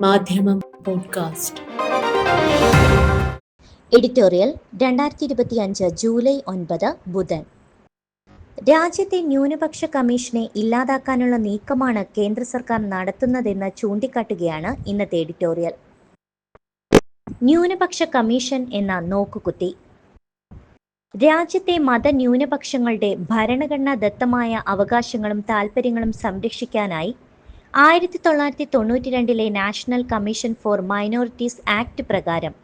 മാധ്യമം podcast. Editorial രണ്ടായിരത്തി ഇരുപത്തി അഞ്ച് ജൂലൈ ഒൻപത് ബുധൻ. രാജ്യത്തെ ന്യൂനപക്ഷ കമ്മീഷനെ ഇല്ലാതാക്കാനുള്ള നീക്കമാണ് കേന്ദ്ര സർക്കാർ നടത്തുന്നതെന്ന് ചൂണ്ടിക്കാട്ടുകയാണ് ഇന്നത്തെ എഡിറ്റോറിയൽ. ന്യൂനപക്ഷ കമ്മീഷൻ എന്ന നോക്കുകുത്തി. രാജ്യത്തെ മതന്യൂനപക്ഷങ്ങളുടെ ഭരണഘടനാ ദത്തമായ അവകാശങ്ങളും താൽപ്പര്യങ്ങളും സംരക്ഷിക്കാനായി ആയിരത്തി തൊള്ളായിരത്തി തൊണ്ണൂറ്റി രണ്ടിലെ national commission for minorities act പ്രകാരം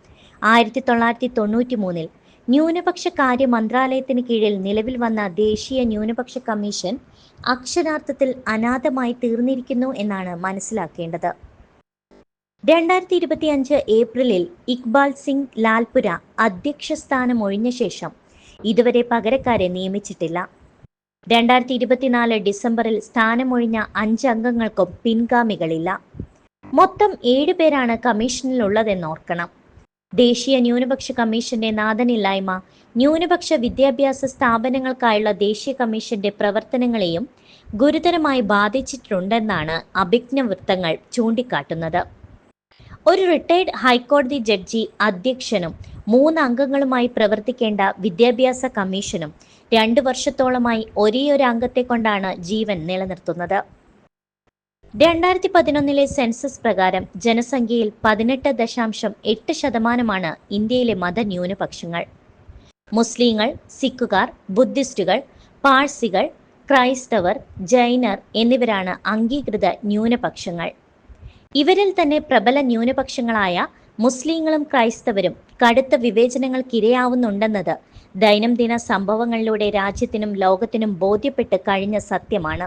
ആയിരത്തി തൊള്ളായിരത്തി തൊണ്ണൂറ്റി മൂന്നിൽ ന്യൂനപക്ഷ കാര്യ മന്ത്രാലയത്തിന് കീഴിൽ നിലവിൽ വന്ന ദേശീയ ന്യൂനപക്ഷ കമ്മീഷൻ അക്ഷരാർത്ഥത്തിൽ അനാഥമായി തീർന്നിരിക്കുന്നു എന്നാണ് മനസ്സിലാക്കേണ്ടത്. രണ്ടായിരത്തി ഇരുപത്തി അഞ്ച് ഏപ്രിലിൽ ഇക്ബാൽ സിംഗ് ലാൽപുര അധ്യക്ഷ സ്ഥാനം ഒഴിഞ്ഞ ശേഷം ഇതുവരെ പകരക്കാരെ നിയമിച്ചിട്ടില്ല. രണ്ടായിരത്തി ഇരുപത്തിനാല് ഡിസംബറിൽ സ്ഥാനമൊഴിഞ്ഞ അഞ്ച് അംഗങ്ങൾക്കും പിൻഗാമികളില്ല. മൊത്തം ഏഴ് പേരാണ് കമ്മീഷനിലുള്ളതെന്ന് ഓർക്കണം ദേശീയ ന്യൂനപക്ഷ കമ്മീഷന്റെ നാഥനില്ലായ്മ ന്യൂനപക്ഷ വിദ്യാഭ്യാസ സ്ഥാപനങ്ങൾക്കായുള്ള ദേശീയ കമ്മീഷന്റെ പ്രവർത്തനങ്ങളെയും ഗുരുതരമായി ബാധിച്ചിട്ടുണ്ടെന്നാണ് അഭിജ്ഞ വൃത്തങ്ങൾ ചൂണ്ടിക്കാട്ടുന്നത്. ഒരു റിട്ടയർഡ് ഹൈക്കോടതി ജഡ്ജി അധ്യക്ഷനും മൂന്ന് അംഗങ്ങളുമായി പ്രവർത്തിക്കേണ്ട വിദ്യാഭ്യാസ കമ്മീഷനും രണ്ടു വർഷത്തോളമായി ഒരേയൊരു അംഗത്തെ കൊണ്ടാണ് ജീവൻ നിലനിർത്തുന്നത്. രണ്ടായിരത്തി പതിനൊന്നിലെ സെൻസസ് പ്രകാരം ജനസംഖ്യയിൽ പതിനെട്ട് ദശാംശം എട്ട് ശതമാനമാണ് ഇന്ത്യയിലെ മതന്യൂനപക്ഷങ്ങൾ. മുസ്ലിങ്ങൾ സിഖുകാർ ബുദ്ധിസ്റ്റുകൾ പാഴ്സികൾ ക്രൈസ്തവർ ജൈനർ എന്നിവരാണ് അംഗീകൃത ന്യൂനപക്ഷങ്ങൾ. ഇവരിൽ തന്നെ പ്രബല ന്യൂനപക്ഷങ്ങളായ മുസ്ലിങ്ങളും ക്രൈസ്തവരും കടുത്ത വിവേചനങ്ങൾക്കിരയാവുന്നുണ്ടെന്നത് ദൈനംദിന സംഭവങ്ങളിലൂടെ രാജ്യത്തിനും ലോകത്തിനും ബോധ്യപ്പെട്ട് കഴിഞ്ഞ സത്യമാണ്.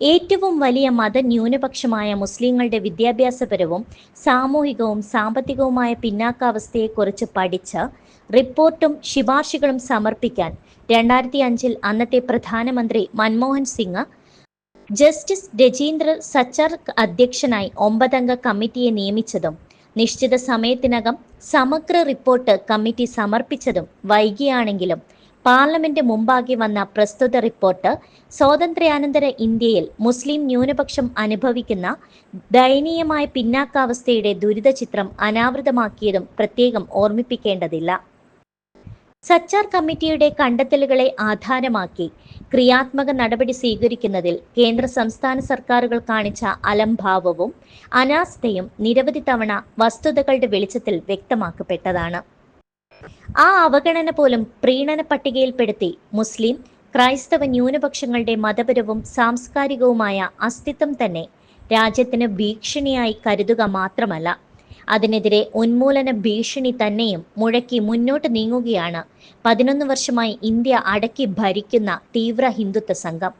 ഏറ്റവും വലിയ മത ന്യൂനപക്ഷമായ മുസ്ലിങ്ങളുടെ വിദ്യാഭ്യാസപരവും സാമൂഹികവും സാമ്പത്തികവുമായ പിന്നാക്കാവസ്ഥയെക്കുറിച്ച് പഠിച്ച് റിപ്പോർട്ടും ശുപാർശകളും സമർപ്പിക്കാൻ രണ്ടായിരത്തി അഞ്ചിൽ അന്നത്തെ പ്രധാനമന്ത്രി മൻമോഹൻ സിംഗ് ജസ്റ്റിസ് രജീന്ദ്ര സച്ചാർ അധ്യക്ഷനായി ഒമ്പതംഗ കമ്മിറ്റിയെ നിയമിച്ചതും നിശ്ചിത സമയത്തിനകം സമഗ്ര റിപ്പോർട്ട് കമ്മിറ്റി സമർപ്പിച്ചതും വൈകിയാണെങ്കിലും പാർലമെന്റ് മുമ്പാകെ വന്ന പ്രസ്തുത റിപ്പോർട്ട് സ്വാതന്ത്ര്യാനന്തര ഇന്ത്യയിൽ മുസ്ലിം ന്യൂനപക്ഷം അനുഭവിക്കുന്ന ദയനീയമായ പിന്നാക്കാവസ്ഥയുടെ ദുരിത ചിത്രം അനാവൃതമാക്കിയതും പ്രത്യേകം ഓർമ്മിപ്പിക്കേണ്ടതില്ല. സച്ചാർ കമ്മിറ്റിയുടെ കണ്ടെത്തലുകളെ ആധാരമാക്കി ക്രിയാത്മക നടപടി സ്വീകരിക്കുന്നതിൽ കേന്ദ്ര സംസ്ഥാന സർക്കാരുകൾ കാണിച്ച അലംഭാവവും അനാസ്ഥയും നിരവധി തവണ വസ്തുതകളുടെ വെളിച്ചത്തിൽ വ്യക്തമാക്കപ്പെട്ടതാണ്. ആ അവഗണന പോലും പ്രീണന പട്ടികയിൽപ്പെടുത്തി മുസ്ലിം ക്രൈസ്തവ ന്യൂനപക്ഷങ്ങളുടെ മതപരവും സാംസ്കാരികവുമായ അസ്തിത്വം തന്നെ രാജ്യത്തിന് ഭീഷണിയായി കരുതുക മാത്രമല്ല. അതിനെതിരെ ഉന്മൂലന ഭീഷണി തന്നെയും മുഴക്കി മുന്നോട്ട് നീങ്ങുകയാണ്. പതിനൊന്ന് വർഷമായി ഇന്ത്യ അടക്കി ഭരിക്കുന്ന തീവ്ര ഹിന്ദുത്വ സംഘം.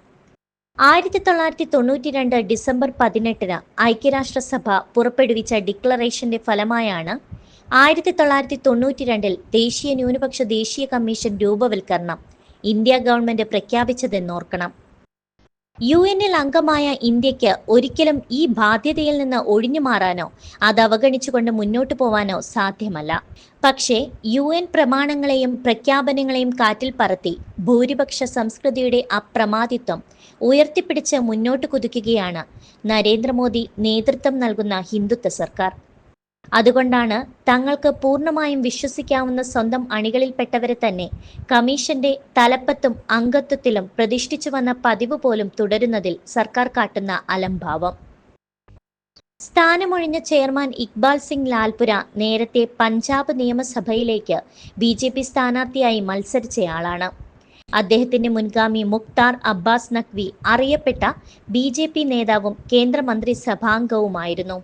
ആയിരത്തി തൊള്ളായിരത്തി തൊണ്ണൂറ്റി രണ്ട് ഡിസംബർ പതിനെട്ടിന് ഐക്യരാഷ്ട്രസഭ പുറപ്പെടുവിച്ച ഡിക്ലറേഷന്റെ ഫലമായാണ് ആയിരത്തി തൊള്ളായിരത്തി തൊണ്ണൂറ്റി രണ്ടിൽ ദേശീയ ന്യൂനപക്ഷ ദേശീയ കമ്മീഷൻ രൂപവൽക്കരണം ഇന്ത്യ ഗവൺമെന്റ് പ്രഖ്യാപിച്ചതെന്നോർക്കണം യു എന്നിൽ അംഗമായ ഇന്ത്യയ്ക്ക് ഒരിക്കലും ഈ ബാധ്യതയിൽ നിന്ന് ഒഴിഞ്ഞു മാറാനോ അത് അവഗണിച്ചുകൊണ്ട് മുന്നോട്ടു പോവാനോ സാധ്യമല്ല. പക്ഷേ യു എൻ പ്രമാണങ്ങളെയും പ്രഖ്യാപനങ്ങളെയും കാറ്റിൽ പറത്തി ഭൂരിപക്ഷ സംസ്കൃതിയുടെ അപ്രമാദിത്വം ഉയർത്തിപ്പിടിച്ച് മുന്നോട്ട് കുതിക്കുകയാണ് നരേന്ദ്രമോദി നേതൃത്വം നൽകുന്ന ഹിന്ദുത്വ സർക്കാർ. അതുകൊണ്ടാണ് തങ്ങൾക്ക് പൂർണമായും വിശ്വസിക്കാവുന്ന സ്വന്തം അണികളിൽപ്പെട്ടവരെ തന്നെ കമ്മീഷന്റെ തലപ്പത്തും അംഗത്വത്തിലും പ്രതിഷ്ഠിച്ചു വന്ന പതിവ് പോലും തുടരുന്നതിൽ സർക്കാർ കാട്ടുന്ന അലംഭാവം. സ്ഥാനമൊഴിഞ്ഞ ചെയർമാൻ ഇക്ബാൽ സിംഗ് ലാൽപുര നേരത്തെ പഞ്ചാബ് നിയമസഭയിലേക്ക് ബി ജെ പി സ്ഥാനാർത്ഥിയായി മത്സരിച്ചയാളാണ്. അദ്ദേഹത്തിന്റെ മുൻഗാമി മുക്താർ അബ്ബാസ് നഖ്വി അറിയപ്പെട്ട ബി നേതാവും കേന്ദ്രമന്ത്രി സഭാംഗവുമായിരുന്നു.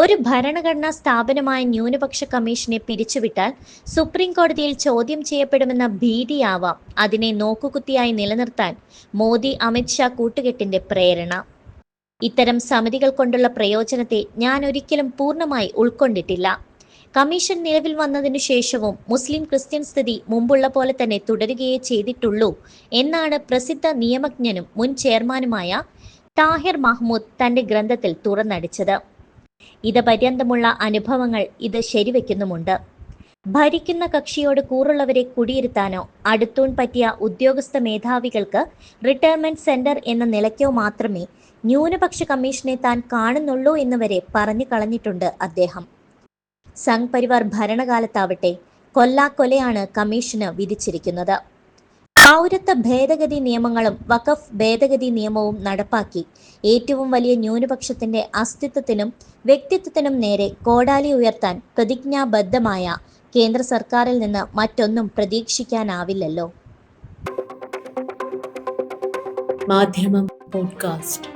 ഒരു ഭരണഘടനാ സ്ഥാപനമായ ന്യൂനപക്ഷ കമ്മീഷനെ പിരിച്ചുവിട്ടാൽ സുപ്രീം കോടതിയിൽ ചോദ്യം ചെയ്യപ്പെടുമെന്ന ഭീതിയാവാം. അതിനെ നോക്കുകുത്തിയായി നിലനിർത്താൻ മോദി അമിത്ഷാ കൂട്ടുകെട്ടിന്റെ പ്രേരണ. ഇത്തരം സമിതികൾ കൊണ്ടുള്ള പ്രയോജനത്തെ ഞാൻ ഒരിക്കലും പൂർണമായി ഉൾക്കൊണ്ടിട്ടില്ല. കമ്മീഷൻ നിലവിൽ വന്നതിനു ശേഷവും മുസ്ലിം ക്രിസ്ത്യൻ സ്ഥിതി മുമ്പുള്ള പോലെ തന്നെ തുടരുകയേ ചെയ്തിട്ടുള്ളൂ എന്നാണ് പ്രസിദ്ധ നിയമജ്ഞനും മുൻ ചെയർമാനുമായ താഹിർ മഹ്മൂദ് തന്റെ ഗ്രന്ഥത്തിൽ തുറന്നടിച്ചത്. ഇത് പര്യന്തമുള്ള അനുഭവങ്ങൾ ഇത് ശരിവെക്കുന്നുമുണ്ട്. ഭരിക്കുന്ന കക്ഷിയോട് കൂറുള്ളവരെ കുടിയിരുത്താനോ അടുത്തൂൺ പറ്റിയ ഉദ്യോഗസ്ഥ മേധാവികൾക്ക് റിട്ടയർമെന്റ് സെന്റർ എന്ന നിലയ്ക്കോ മാത്രമേ ന്യൂനപക്ഷ കമ്മീഷനെ താൻ കാണുന്നുള്ളൂ എന്ന് വരെ പറഞ്ഞു കളഞ്ഞിട്ടുണ്ട് അദ്ദേഹം. സംഘ് പരിവാർ ഭരണകാലത്താവട്ടെ കൊല്ലാക്കൊലയാണ് കമ്മീഷന് വിധിച്ചിരിക്കുന്നത്. പൗരത്വ ഭേദഗതി നിയമങ്ങളും വഖഫ് ഭേദഗതി നിയമവും നടപ്പാക്കി. ഏറ്റവും വലിയ ന്യൂനപക്ഷത്തിന്റെ അസ്തിത്വത്തിനും വ്യക്തിത്വത്തിനും നേരെ കോടാലി ഉയർത്താൻ പ്രതിജ്ഞാബദ്ധമായ കേന്ദ്ര സർക്കാരിൽ നിന്ന് മറ്റൊന്നും പ്രതീക്ഷിക്കാനാവില്ലല്ലോ. മാധ്യമം പോഡ്കാസ്റ്റ്.